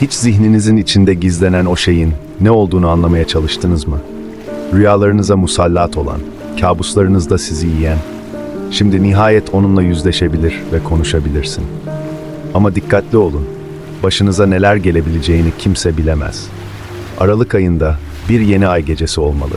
Hiç zihninizin içinde gizlenen o şeyin ne olduğunu anlamaya çalıştınız mı? Rüyalarınıza musallat olan, kabuslarınızda sizi yiyen, şimdi nihayet onunla yüzleşebilir ve konuşabilirsin. Ama dikkatli olun, başınıza neler gelebileceğini kimse bilemez. Aralık ayında bir yeni ay gecesi olmalı.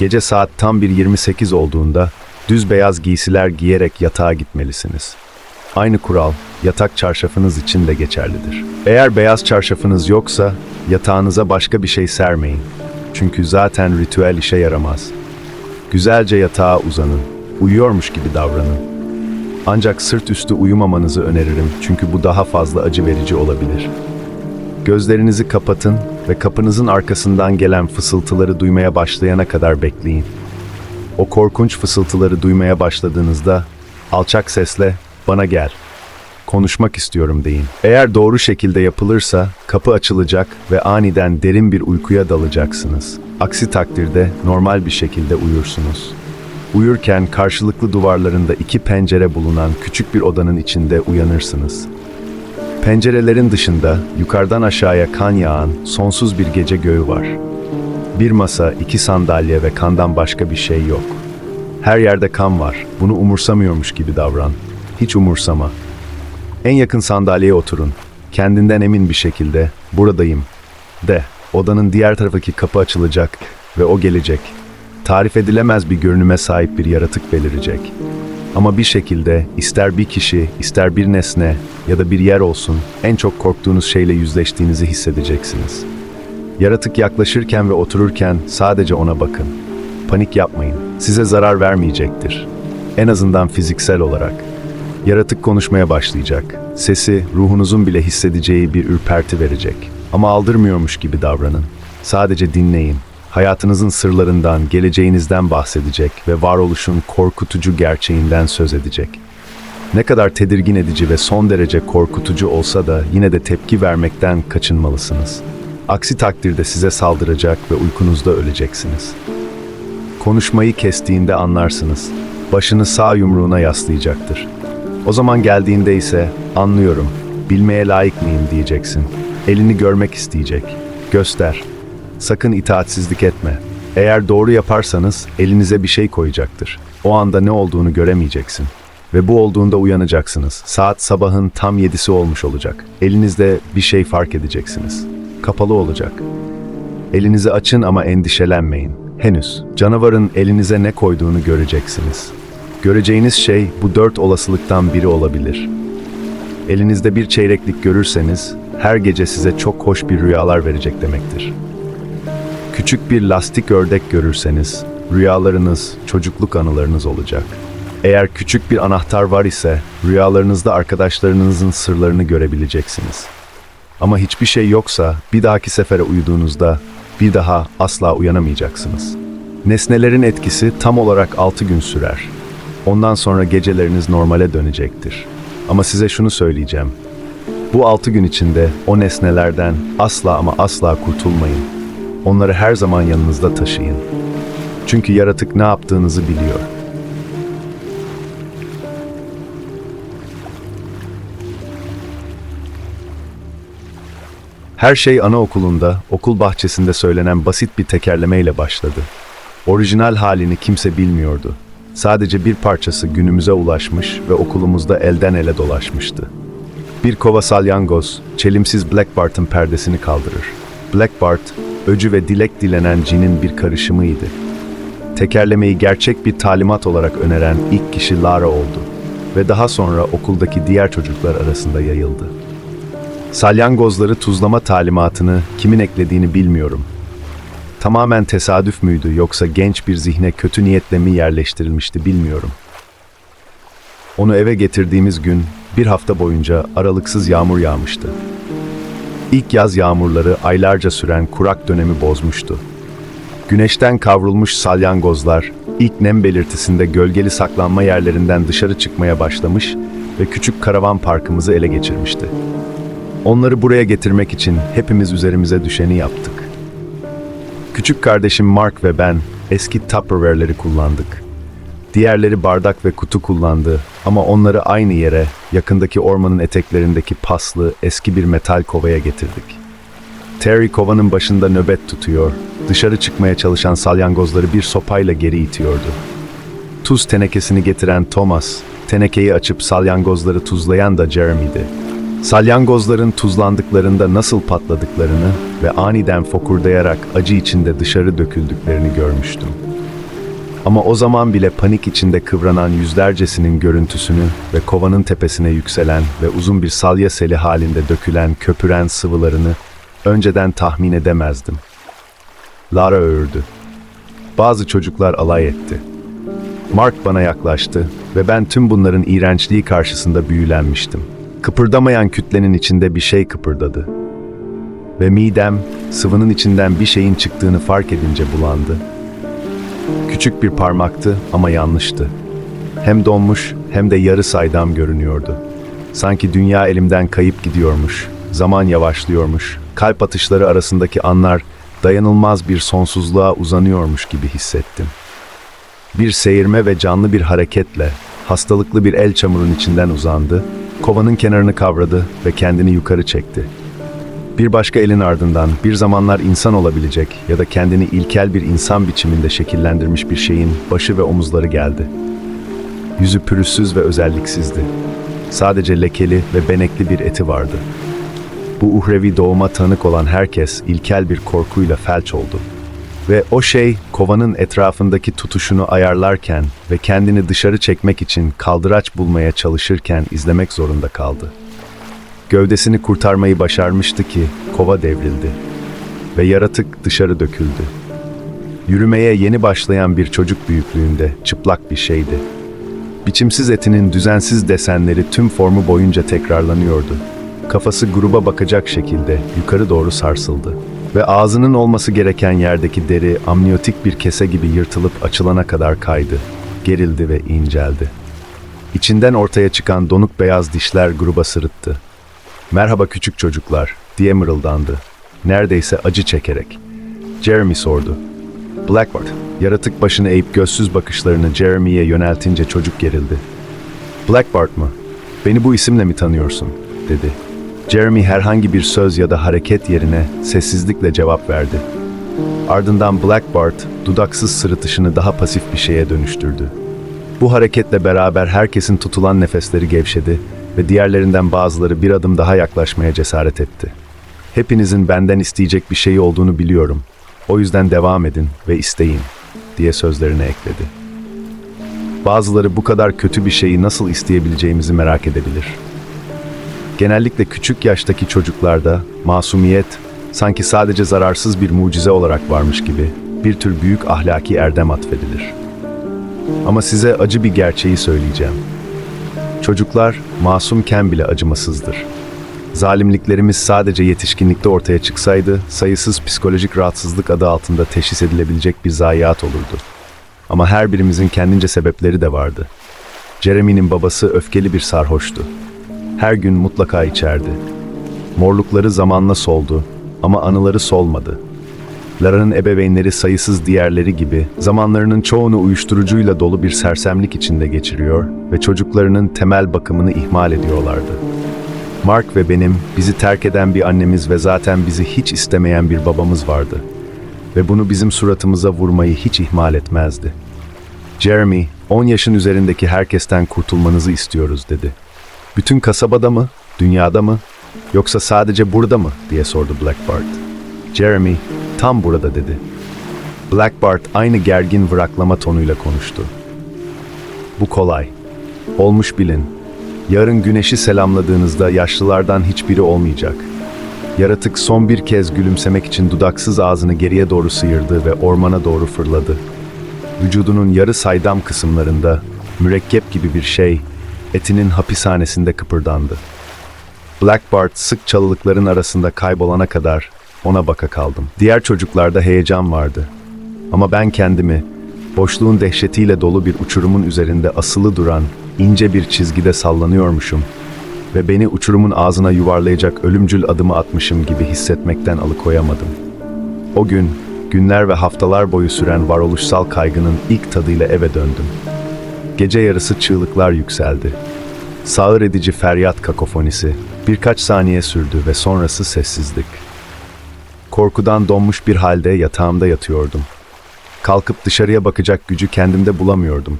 Gece saat tam bir 28 olduğunda düz beyaz giysiler giyerek yatağa gitmelisiniz. Aynı kural yatak çarşafınız için de geçerlidir. Eğer beyaz çarşafınız yoksa yatağınıza başka bir şey sermeyin. Çünkü zaten ritüel işe yaramaz. Güzelce yatağa uzanın. Uyuyormuş gibi davranın. Ancak sırt üstü uyumamanızı öneririm çünkü bu daha fazla acı verici olabilir. Gözlerinizi kapatın ve kapınızın arkasından gelen fısıltıları duymaya başlayana kadar bekleyin. O korkunç fısıltıları duymaya başladığınızda alçak sesle bana gel. Konuşmak istiyorum deyin. Eğer doğru şekilde yapılırsa kapı açılacak ve aniden derin bir uykuya dalacaksınız. Aksi takdirde normal bir şekilde uyursunuz. Uyurken karşılıklı duvarlarında iki pencere bulunan küçük bir odanın içinde uyanırsınız. Pencerelerin dışında yukarıdan aşağıya kan yağan sonsuz bir gece göğü var. Bir masa, iki sandalye ve kandan başka bir şey yok. Her yerde kan var. Bunu umursamıyormuş gibi davran. Hiç umursama. En yakın sandalyeye oturun. Kendinden emin bir şekilde buradayım de. Odanın diğer taraftaki kapı açılacak ve o gelecek. Tarif edilemez bir görünüme sahip bir yaratık belirecek. Ama bir şekilde ister bir kişi, ister bir nesne ya da bir yer olsun en çok korktuğunuz şeyle yüzleştiğinizi hissedeceksiniz. Yaratık yaklaşırken ve otururken sadece ona bakın. Panik yapmayın. Size zarar vermeyecektir. En azından fiziksel olarak. Yaratık konuşmaya başlayacak. Sesi ruhunuzun bile hissedeceği bir ürperti verecek. Ama aldırmıyormuş gibi davranın. Sadece dinleyin. Hayatınızın sırlarından, geleceğinizden bahsedecek ve varoluşun korkutucu gerçeğinden söz edecek. Ne kadar tedirgin edici ve son derece korkutucu olsa da yine de tepki vermekten kaçınmalısınız. Aksi takdirde size saldıracak ve uykunuzda öleceksiniz. Konuşmayı kestiğinde anlarsınız. Başını sağ yumruğuna yaslayacaktır. O zaman geldiğinde ise anlıyorum, bilmeye layık mıyım diyeceksin. Elini görmek isteyecek. Göster. Sakın itaatsizlik etme. Eğer doğru yaparsanız elinize bir şey koyacaktır. O anda ne olduğunu göremeyeceksin. Ve bu olduğunda uyanacaksınız. Saat sabahın tam yedisi olmuş olacak. Elinizde bir şey fark edeceksiniz. Kapalı olacak. Elinizi açın ama endişelenmeyin. Henüz canavarın elinize ne koyduğunu göreceksiniz. Göreceğiniz şey bu dört olasılıktan biri olabilir. Elinizde bir çeyreklik görürseniz her gece size çok hoş bir rüyalar verecek demektir. Küçük bir lastik ördek görürseniz rüyalarınız çocukluk anılarınız olacak. Eğer küçük bir anahtar var ise rüyalarınızda arkadaşlarınızın sırlarını görebileceksiniz. Ama hiçbir şey yoksa bir dahaki sefere uyuduğunuzda bir daha asla uyanamayacaksınız. Nesnelerin etkisi tam olarak 6 gün sürer. Ondan sonra geceleriniz normale dönecektir. Ama size şunu söyleyeceğim. Bu 6 gün içinde o nesnelerden asla ama asla kurtulmayın. Onları her zaman yanınızda taşıyın. Çünkü yaratık ne yaptığınızı biliyor. Her şey anaokulunda, okul bahçesinde söylenen basit bir tekerlemeyle başladı. Orijinal halini kimse bilmiyordu. Sadece bir parçası günümüze ulaşmış ve okulumuzda elden ele dolaşmıştı. Bir kova salyangoz, çelimsiz Black Bart'ın perdesini kaldırır. Black Bart, öcü ve dilek dilenen cinin bir karışımıydı. Tekerlemeyi gerçek bir talimat olarak öneren ilk kişi Lara oldu ve daha sonra okuldaki diğer çocuklar arasında yayıldı. Salyangozları tuzlama talimatını kimin eklediğini bilmiyorum. Tamamen tesadüf müydü yoksa genç bir zihne kötü niyetle mi yerleştirilmişti bilmiyorum. Onu eve getirdiğimiz gün bir hafta boyunca aralıksız yağmur yağmıştı. İlk yaz yağmurları aylarca süren kurak dönemi bozmuştu. Güneşten kavrulmuş salyangozlar ilk nem belirtisinde gölgeli saklanma yerlerinden dışarı çıkmaya başlamış ve küçük karavan parkımızı ele geçirmişti. Onları buraya getirmek için hepimiz üzerimize düşeni yaptık. Küçük kardeşim Mark ve ben eski Tupperware'leri kullandık. Diğerleri bardak ve kutu kullandı ama onları aynı yere, yakındaki ormanın eteklerindeki paslı, eski bir metal kovaya getirdik. Terry kovanın başında nöbet tutuyor, dışarı çıkmaya çalışan salyangozları bir sopayla geri itiyordu. Tuz tenekesini getiren Thomas, tenekeyi açıp salyangozları tuzlayan da Jeremy'di. Salyangozların tuzlandıklarında nasıl patladıklarını ve aniden fokurdayarak acı içinde dışarı döküldüklerini görmüştüm. Ama o zaman bile panik içinde kıvranan yüzlercesinin görüntüsünü ve kovanın tepesine yükselen ve uzun bir salya seli halinde dökülen köpüren sıvılarını önceden tahmin edemezdim. Lara öğürdü. Bazı çocuklar alay etti. Mark bana yaklaştı ve ben tüm bunların iğrençliği karşısında büyülenmiştim. Kıpırdamayan kütlenin içinde bir şey kıpırdadı. Ve midem sıvının içinden bir şeyin çıktığını fark edince bulandı. Küçük bir parmaktı ama yanlıştı. Hem donmuş hem de yarı saydam görünüyordu. Sanki dünya elimden kayıp gidiyormuş, zaman yavaşlıyormuş, kalp atışları arasındaki anlar dayanılmaz bir sonsuzluğa uzanıyormuş gibi hissettim. Bir seyirme ve canlı bir hareketle hastalıklı bir el çamurun içinden uzandı, kovanın kenarını kavradı ve kendini yukarı çekti. Bir başka elin ardından bir zamanlar insan olabilecek ya da kendini ilkel bir insan biçiminde şekillendirmiş bir şeyin başı ve omuzları geldi. Yüzü pürüzsüz ve özelliksizdi. Sadece lekeli ve benekli bir eti vardı. Bu uhrevi doğuma tanık olan herkes ilkel bir korkuyla felç oldu. Ve o şey kovanın etrafındaki tutuşunu ayarlarken ve kendini dışarı çekmek için kaldıraç bulmaya çalışırken izlemek zorunda kaldı. Gövdesini kurtarmayı başarmıştı ki kova devrildi ve yaratık dışarı döküldü. Yürümeye yeni başlayan bir çocuk büyüklüğünde çıplak bir şeydi. Biçimsiz etinin düzensiz desenleri tüm formu boyunca tekrarlanıyordu. Kafası gruba bakacak şekilde yukarı doğru sarsıldı ve ağzının olması gereken yerdeki deri amniyotik bir kese gibi yırtılıp açılana kadar kaydı, gerildi ve inceldi. İçinden ortaya çıkan donuk beyaz dişler gruba sırıttı. Merhaba küçük çocuklar, diye mırıldandı. Neredeyse acı çekerek. Jeremy sordu. Blackbird, yaratık başını eğip gözsüz bakışlarını Jeremy'ye yöneltince çocuk gerildi. Blackbird mı? Beni bu isimle mi tanıyorsun? dedi. Jeremy herhangi bir söz ya da hareket yerine sessizlikle cevap verdi. Ardından Blackbird dudaksız sırıtışını daha pasif bir şeye dönüştürdü. Bu hareketle beraber herkesin tutulan nefesleri gevşedi ve diğerlerinden bazıları bir adım daha yaklaşmaya cesaret etti. Hepinizin benden isteyecek bir şey olduğunu biliyorum. O yüzden devam edin ve isteyin, diye sözlerine ekledi. Bazıları bu kadar kötü bir şeyi nasıl isteyebileceğimizi merak edebilir. Genellikle küçük yaştaki çocuklarda masumiyet sanki sadece zararsız bir mucize olarak varmış gibi bir tür büyük ahlaki erdem atfedilir. Ama size acı bir gerçeği söyleyeceğim. Çocuklar masumken bile acımasızdır. Zalimliklerimiz sadece yetişkinlikte ortaya çıksaydı sayısız psikolojik rahatsızlık adı altında teşhis edilebilecek bir zayiat olurdu. Ama her birimizin kendince sebepleri de vardı. Jeremy'nin babası öfkeli bir sarhoştu. Her gün mutlaka içerdi. Morlukları zamanla soldu ama anıları solmadı. Lara'nın ebeveynleri sayısız diğerleri gibi zamanlarının çoğunu uyuşturucuyla dolu bir sersemlik içinde geçiriyor ve çocuklarının temel bakımını ihmal ediyorlardı. Mark ve benim bizi terk eden bir annemiz ve zaten bizi hiç istemeyen bir babamız vardı. Ve bunu bizim suratımıza vurmayı hiç ihmal etmezdi. Jeremy, 10 yaşın üzerindeki herkesten kurtulmanızı istiyoruz dedi. Bütün kasabada mı, dünyada mı, yoksa sadece burada mı diye sordu Blackbart. Jeremy, tam burada dedi. Blackbart aynı gergin vıraklama tonuyla konuştu. Bu kolay. Olmuş bilin. Yarın güneşi selamladığınızda yaşlılardan hiçbiri olmayacak. Yaratık son bir kez gülümsemek için dudaksız ağzını geriye doğru sıyırdı ve ormana doğru fırladı. Vücudunun yarı saydam kısımlarında mürekkep gibi bir şey etinin hapishanesinde kıpırdandı. Blackbart sık çalılıkların arasında kaybolana kadar ona baka kaldım. Diğer çocuklarda heyecan vardı. Ama ben kendimi boşluğun dehşetiyle dolu bir uçurumun üzerinde asılı duran ince bir çizgide sallanıyormuşum ve beni uçurumun ağzına yuvarlayacak ölümcül adımı atmışım gibi hissetmekten alıkoyamadım. O gün, günler ve haftalar boyu süren varoluşsal kaygının ilk tadıyla eve döndüm. Gece yarısı çığlıklar yükseldi. Sağır edici feryat kakofonisi birkaç saniye sürdü ve sonrası sessizlik. Korkudan donmuş bir halde yatağımda yatıyordum. Kalkıp dışarıya bakacak gücü kendimde bulamıyordum.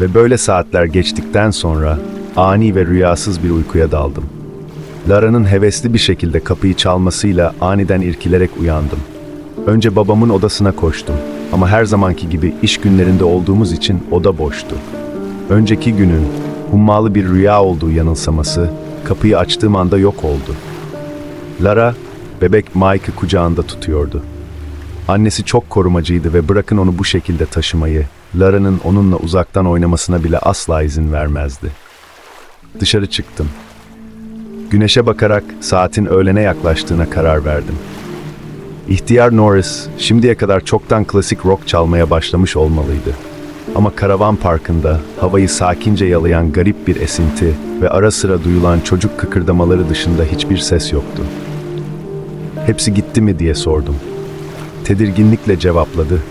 Ve böyle saatler geçtikten sonra ani ve rüyasız bir uykuya daldım. Lara'nın hevesli bir şekilde kapıyı çalmasıyla aniden irkilerek uyandım. Önce babamın odasına koştum ama her zamanki gibi iş günlerinde olduğumuz için oda boştu. Önceki günün hummalı bir rüya olduğu yanılsaması kapıyı açtığım anda yok oldu. Lara bebek Mike'ı kucağında tutuyordu. Annesi çok korumacıydı ve bırakın onu bu şekilde taşımayı, Lara'nın onunla uzaktan oynamasına bile asla izin vermezdi. Dışarı çıktım. Güneşe bakarak saatin öğlene yaklaştığına karar verdim. İhtiyar Norris şimdiye kadar çoktan klasik rock çalmaya başlamış olmalıydı. Ama karavan parkında havayı sakince yalayan garip bir esinti ve ara sıra duyulan çocuk kıkırdamaları dışında hiçbir ses yoktu. Hepsi gitti mi diye sordum. Tedirginlikle cevapladı.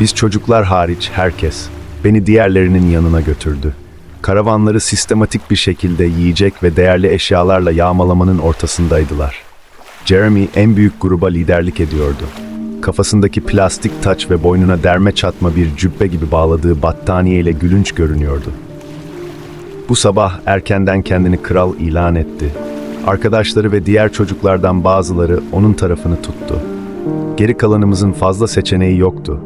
Biz çocuklar hariç herkes beni diğerlerinin yanına götürdü. Karavanları sistematik bir şekilde yiyecek ve değerli eşyalarla yağmalamanın ortasındaydılar. Jeremy en büyük gruba liderlik ediyordu. Kafasındaki plastik taç ve boynuna derme çatma bir cübbe gibi bağladığı battaniye ile gülünç görünüyordu. Bu sabah erkenden kendini kral ilan etti. Arkadaşları ve diğer çocuklardan bazıları onun tarafını tuttu. Geri kalanımızın fazla seçeneği yoktu.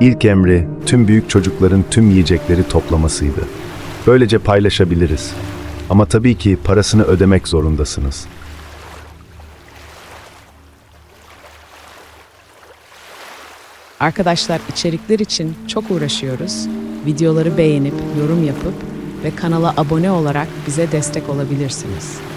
İlk emri tüm büyük çocukların tüm yiyecekleri toplamasıydı. Böylece paylaşabiliriz. Ama tabii ki parasını ödemek zorundasınız. Arkadaşlar içerikler için çok uğraşıyoruz. Videoları beğenip, yorum yapıp ve kanala abone olarak bize destek olabilirsiniz.